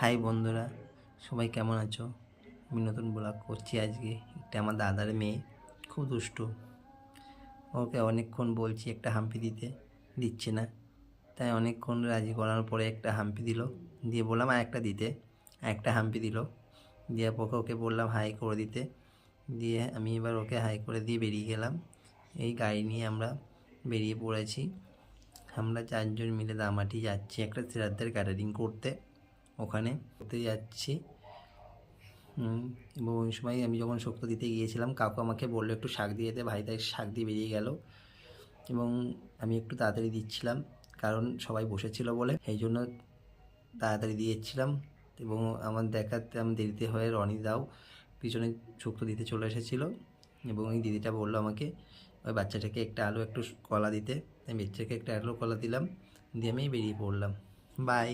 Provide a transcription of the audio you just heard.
High বন্ধুরা, সবাই কেমন আছো? আমি নতুন ব্লগ করছি আজকে। একটা আমার দাদার মেয়ে, খুব দুষ্টু। ওকে অনেকক্ষণ বলছি একটা হাম্পি দিতে, দিচ্ছে না। তাই অনেকক্ষণ রাজি করার পরে একটা হাম্পি দিল। দিয়ে বললাম, আর একটা দিতে। একটা হাম্পি দিল। দিয়ে ওকে ওকে বললাম, হাই করে দিতে। দিয়ে আমি এবার ওকে হাই করে দিয়ে বেরিয়ে গেলাম। এই গাড়ি নিয়ে আমরা বেরিয়ে পড়েছি। আমরা চারজন মিলে দামাটি যাচ্ছি একটা শ্রাদ্ধের ক্যাটারিং করতে। ওখানে করতে যাচ্ছি। এবং ওই সময় আমি যখন শক্ত দিতে গিয়েছিলাম, কাকু আমাকে বলল, একটু শাক দিয়ে দে ভাই তাই শাক দিয়ে বেরিয়ে গেল। এবং আমি একটু তাড়াতাড়ি দিচ্ছিলাম, কারণ সবাই বসেছিল বলে। সেই জন্য তাড়াতাড়ি দিয়েছিলাম এবং আমার দেখাতে আমি দেরিতে হয়ে রনি দাও পিছনে শুক্তো দিতে চলে এসেছিল। এবং ওই দিদিটা বলল আমাকে, ওই বাচ্চাটাকে একটা আলু, একটু কলা দিতে। আমি বাচ্চাকে একটা আলু, কলা দিলাম, দিয়ে আমি বেরিয়ে পড়লাম। বাই।